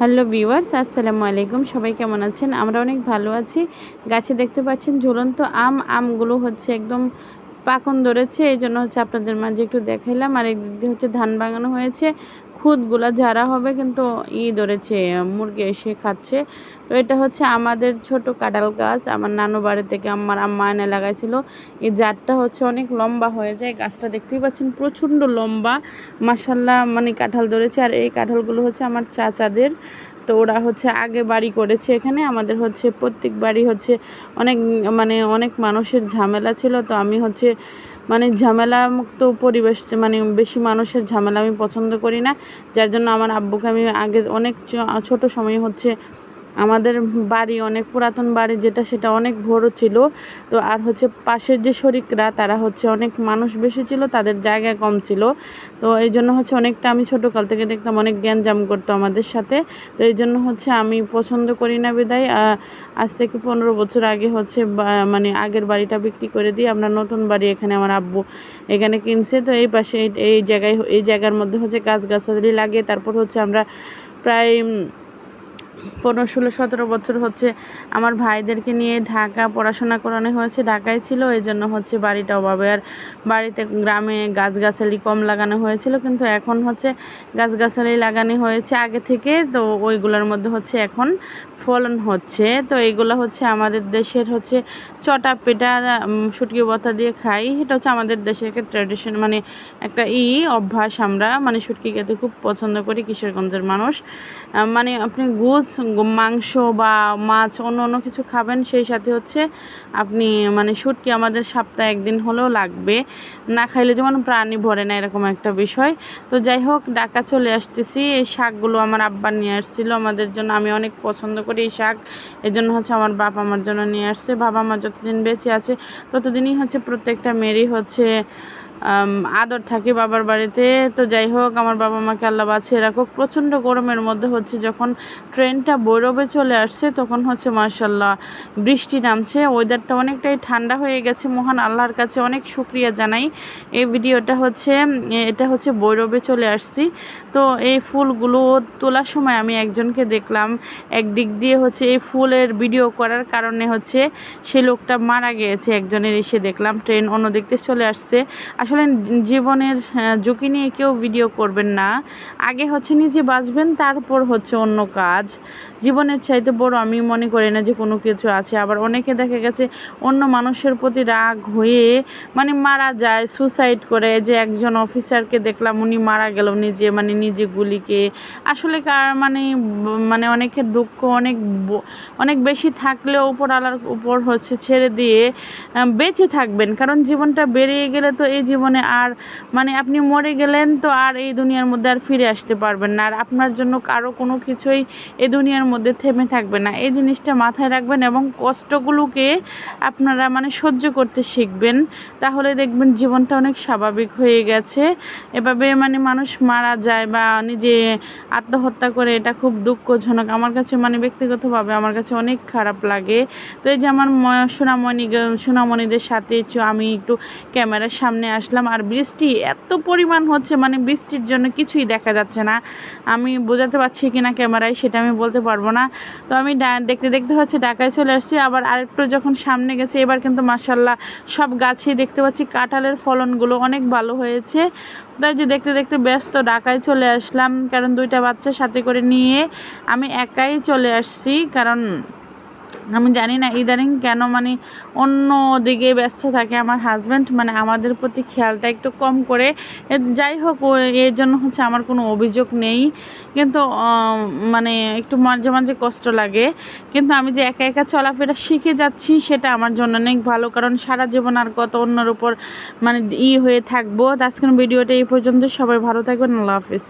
Hello viewers, আসসালামু আলাইকুম। সবাই কেমন আছেন? আমরা অনেক ভালো আছি। গাছে দেখতে পাচ্ছেন ঝুলন্ত আম। আমগুলো হচ্ছে একদম পাকন ধরেছে। এই জন্য হচ্ছে আপনাদের মাঝে একটু দেখাইলাম। আর একদিক হচ্ছে ধান বাগানো হয়েছে। খুদগুলা ঝাড়া হবে কিন্তু ই ধরেছে, মুরগি এসে খাচ্ছে। তো এটা হচ্ছে আমাদের ছোট কাঁঠাল গাছ। আমার নানু বাড়ি থেকে আমার আম্মা এনে লাগাইছিল। এই জারটা হচ্ছে অনেক লম্বা হয়ে যায়। গাছটা দেখতেই পাচ্ছেন প্রচণ্ড লম্বা। মাসাল্লাহ মানে কাঁঠাল ধরেছে। আর এই কাঁঠালগুলো হচ্ছে আমার চাচাদের। তো ওরা হচ্ছে আগে বাড়ি করেছে এখানে। আমাদের হচ্ছে প্রত্যেক বাড়ি হচ্ছে অনেক মানে অনেক মানুষের ঝামেলা ছিল। তো আমি হচ্ছে মানে ঝামেলা মুক্ত পরিবেশ মানে বেশি মানুষের ঝামেলা আমি পছন্দ করি না। যার জন্য আমার আব্বুকে আমি আগে অনেক ছোট সময় হচ্ছে আমাদের বাড়ি অনেক পুরাতন বাড়ি, যেটা সেটা অনেক বড় ছিল। তো আর হচ্ছে পাশের যে শরিকরা, তারা হচ্ছে অনেক মানুষ বেশি ছিল, তাদের জায়গা কম ছিল। তো এই জন্য হচ্ছে অনেকটা আমি ছোটোকাল থেকে দেখতাম অনেক জ্ঞান জাম করতো আমাদের সাথে। তো এই জন্য হচ্ছে আমি পছন্দ করি না বিদায়। আজ থেকে পনেরো বছর আগে হচ্ছে মানে আগের বাড়িটা বিক্রি করে দিয়ে আমরা নতুন বাড়ি এখানে আমার আব্বু এখানে কিনছে। তো এই পাশে এই জায়গায়, এই জায়গার মধ্যে হচ্ছে গাছ গাছালি লাগে তারপর হচ্ছে আমরা প্রায় পনেরো, ষোলো, সতেরো বছর হচ্ছে আমার ভাইদেরকে নিয়ে ঢাকা পড়াশোনা করানো হয়েছে, ঢাকায় ছিল এই জন্য হচ্ছে বাড়িটা অভাবে। আর বাড়িতে গ্রামে গাছগাছালি কম লাগানো হয়েছিল, কিন্তু এখন হচ্ছে গাছগাছালি লাগানো হয়েছে আগে থেকে, তো ওইগুলোর মধ্যে হচ্ছে এখন ফলন হচ্ছে। তো এইগুলো হচ্ছে আমাদের দেশের হচ্ছে চটা পেটা শুটকি বতা দিয়ে খাই, এটা হচ্ছে আমাদের দেশের একটা ট্র্যাডিশন মানে একটা ই অভ্যাস আমরা মানে শুটকি খেতে খুব পছন্দ করি, কিশোরগঞ্জের মানুষ। মানে আপনি গুজ মাংস বা মাছ অন্য অন্য কিছু খাবেন, সেই সাথে হচ্ছে আপনি মানে শুটকি আমাদের সপ্তাহে একদিন হলেও লাগবে। না খাইলে যেমন প্রাণী ভরে না, এরকম একটা বিষয়। তো যাই হোক ডাকা চলে আসতেছি। এই শাকগুলো আমার আব্বা নিয়ে আসছিল আমাদের জন্য। আমি অনেক পছন্দ করি এই শাক। এই জন্য হচ্ছে আমার বাপ আমার জন্য নিয়ে আসছে। বাবা আমার যতদিন বেঁচে আছে, ততদিনই হচ্ছে প্রত্যেকটা মেয়েরই হচ্ছে আদর থাকে বাবার বাড়িতে। তো যাই হোক, আমার বাবা মাকে আল্লাহ বাঁচিয়ে রাখুক। প্রচণ্ড গরমের মধ্যে হচ্ছে যখন ট্রেনটা বৈরবে চলে আসছে, তখন হচ্ছে মার্শাল্লাহ বৃষ্টি নামছে। ওয়েদারটা অনেকটাই ঠান্ডা হয়ে গেছে। মহান আল্লাহর কাছে অনেক শুক্রিয়া জানাই। এই ভিডিওটা হচ্ছে, এটা হচ্ছে বৈরবে চলে আসছি। তো এই ফুলগুলো তোলার সময় আমি একজনকে দেখলাম। একদিক দিয়ে হচ্ছে এই ফুলের ভিডিও করার কারণে হচ্ছে সে লোকটা মারা গিয়েছে। একজনের এসে দেখলাম, ট্রেন অন্য দিয়ে চলে আসছে। আসলে জীবনের ঝুঁকি নিয়ে কেউ ভিডিও করবেন না। আগে হচ্ছে নিজে বাঁচবেন, তারপর হচ্ছে অন্য কাজ। জীবনের চাইতে বড় আমি মনে করি না যে কোনো কিছু আছে। আবার অনেকে দেখা গেছে অন্য মানুষের প্রতি রাগ হয়ে মানে মারা যায় সুসাইড করে। যে একজন অফিসারকে দেখলাম, উনি মারা গেল নিজে মানে নিজে গুলিকে। আসলে কার মানে মানে অনেকের দুঃখ অনেক অনেক বেশি থাকলেও উপর আলার উপর হচ্ছে ছেড়ে দিয়ে বেঁচে থাকবেন। কারণ জীবনটা বেরিয়ে গেলে তো এই আর মানে আপনি মরে গেলেন তো আর এই দুনিয়ার মধ্যে আর ফিরে আসতে পারবেন না। আর আপনার জন্য কারও কোনো কিছুই এই দুনিয়ার মধ্যে থেমে থাকবে না। এই জিনিসটা মাথায় রাখবেন এবং কষ্টগুলোকে আপনারা মানে সহ্য করতে শিখবেন। তাহলে দেখবেন জীবনটা অনেক স্বাভাবিক হয়ে গেছে। এভাবে মানে মানুষ মারা যায় বা নিজে আত্মহত্যা করে এটা খুব দুঃখজনক। আমার কাছে মানে ব্যক্তিগতভাবে আমার কাছে অনেক খারাপ লাগে। তো এই যে আমার সোনামণি, সোনামণিদের সাথে আমি একটু ক্যামেরার সামনে আসলাম আর বৃষ্টি এত পরিমাণ হচ্ছে মানে বৃষ্টির জন্য কিছুই দেখা যাচ্ছে না। আমি বোঝাতে পারছি কি না ক্যামেরায় সেটা আমি বলতে পারব না। তো আমি দেখতে দেখতে হচ্ছে ঢাকায় চলে আসছি, আবার আরেকটু যখন সামনে গেছে, এবার কিন্তু মাসাল্লাহ সব গাছেই দেখতে পাচ্ছি, কাঁঠালের ফলনগুলো অনেক ভালো হয়েছে। তাই যে দেখতে দেখতে ব্যস্ত, ঢাকায় চলে আসলাম, কারণ দুইটা বাচ্চা সাথে করে নিয়ে আমি একাই চলে আসছি, কারণ আমি জানি না, ইদানিং কেন মানে অন্য দিকে ব্যস্ত থাকে আমার হাজব্যান্ড মানে আমাদের প্রতি খেয়ালটা একটু কম করে। যাই হোক এর জন্য হচ্ছে আমার কোনো অভিযোগ নেই। কিন্তু মানে একটু মাঝে মাঝে কষ্ট লাগে। কিন্তু আমি যে একা একা চলাফেরা শিখে যাচ্ছি, সেটা আমার জন্য অনেক ভালো। কারণ সারা জীবন আর কত অন্যর উপর মানে ই হয়ে থাকব। আজকের ভিডিওটা এই পর্যন্ত। সবাই ভালো থাকবেন। আল্লাহ হাফিজ।